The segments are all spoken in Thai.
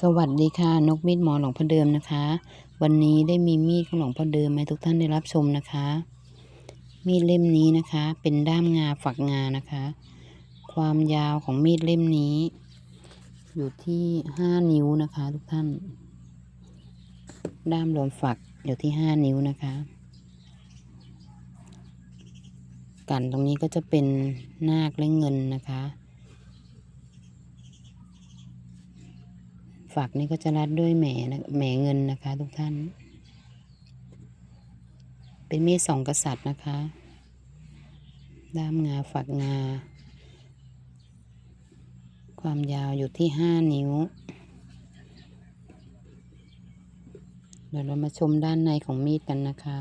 สวัสดีค่ะนกมีดหมอหลวงพ่อเดิมนะคะ วันนี้ได้มีมีดของหลวงพ่อเดิมให้ทุกท่านได้รับชมนะคะ มีดเล่มนี้นะคะ เป็นด้ามงาฝักงานะคะ ความยาวของมีดเล่มนี้ อยู่ที่ห้านิ้วนะคะ ทุกท่าน ด้ามรวมฝักอยู่ที่ห้านิ้วนะคะ กันตรงนี้ก็จะเป็นนาคและเงินนะคะ ฝักนี่ก็จะรัดด้วยแหมนะแหมเงินนะคะ ทุกท่าน เป็นมีดสองกษัตริย์นะคะ ด้ามงาฝักงา ความยาวอยู่ที่ห้านิ้ว เดี๋ยวเรามาชมด้านในของมีดกันนะคะ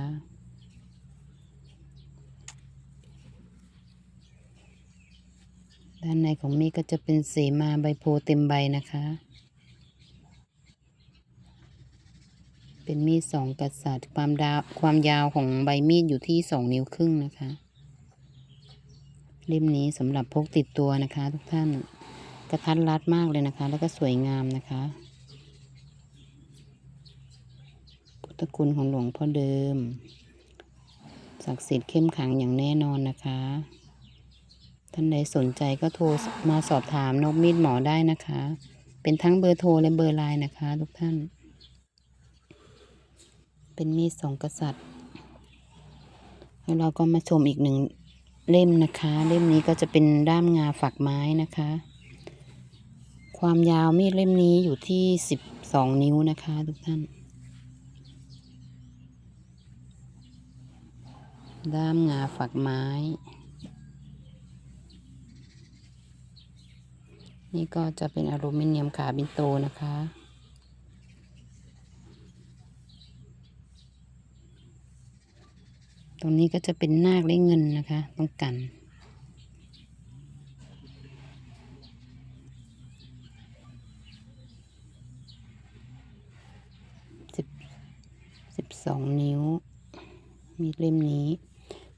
ด้านในของมีดก็จะเป็นเสมาใบโพเต็มใบนะคะ เป็นมีดสองกษัตริย์ความดาวความยาวของใบมีดอยู่ที่สองนิ้วครึ่งนะคะเล่มนี้สำหรับพกติดตัวนะคะ ทุกท่านกระทัดรัดมากเลยนะคะ แล้วก็สวยงามนะคะพุทธคุณของหลวงพ่อเดิม ศักดิ์สิทธิ์เข้มขังอย่างแน่นอนนะคะ ท่านใดสนใจก็โทรมาสอบถามนกมีดหมอได้นะคะ เป็นทั้งเบอร์โทรและเบอร์ไลน์นะคะ ทุกท่าน เป็นมีดสองกษัตริย์ แล้วเราก็มาชมอีกหนึ่งเล่มนะคะ เล่มนี้ก็จะเป็นด้ามงาฝักไม้นะคะ ความยาวมีดเล่มนี้อยู่ที่สิบสองนิ้วนะคะทุกท่าน ด้ามงาฝักไม้ นี่ก็จะเป็นอลูมิเนียมขาบินโตนะคะ ตรงนี้ก็จะเป็นนาคและเงินนะคะต้องกันสิบสิบสองนิ้ว มีดเล่มนี้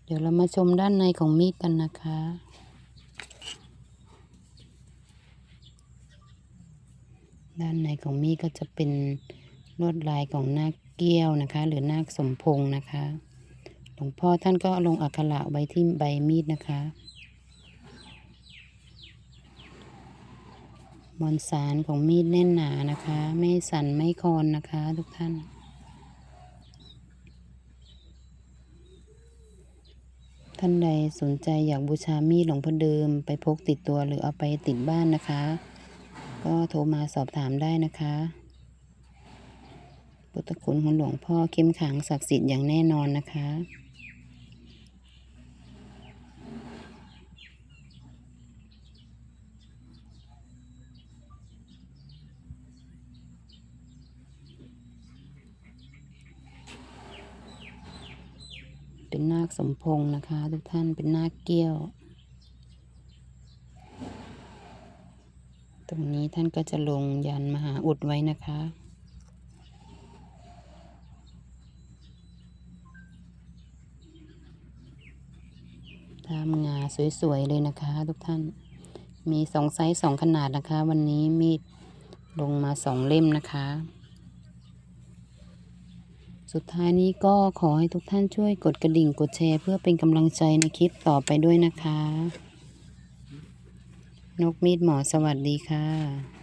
เดี๋ยวเรามาชมด้านในของมีดกันนะคะด้านในของมีดก็จะเป็นลวดลายของนาคเกี้ยวนะคะ หรือนาคสมพงษ์นะคะ งพ่อท่านก็ลงอักขระไว้ที่ใบมีดนะคะมวลสารของมีดแน่นหนานะคะ ไม่สั่นไม่คลอนนะคะทุกท่านท่านใดสนใจอยากบูชามีดหลวงพ่อเดิมไปพกติดตัวหรือเอาไปติดบ้านนะคะ ก็โทรมาสอบถามได้นะคะพุทธคุณของหลวงพ่อเข้มขังศักดิ์สิทธิ์อย่างแน่นอนนะคะ เป็นนาคสมพงษ์นะคะ ทุกท่านเป็นนาคเกี้ยว ตรงนี้ท่านก็จะลงยันมหาอุดไว้นะคะตามงาสวยๆเลยนะคะ ทุกท่าน มีสองไซส์สองขนาดนะคะ วันนี้มีดลงมาสองเล่มนะคะ สุดท้ายนี้ก็ขอให้ทุกท่านช่วยกดกระดิ่งกดแชร์ เพื่อเป็นกำลังใจในคลิปต่อไปด้วยนะคะ นกมีดหมอสวัสดีค่ะ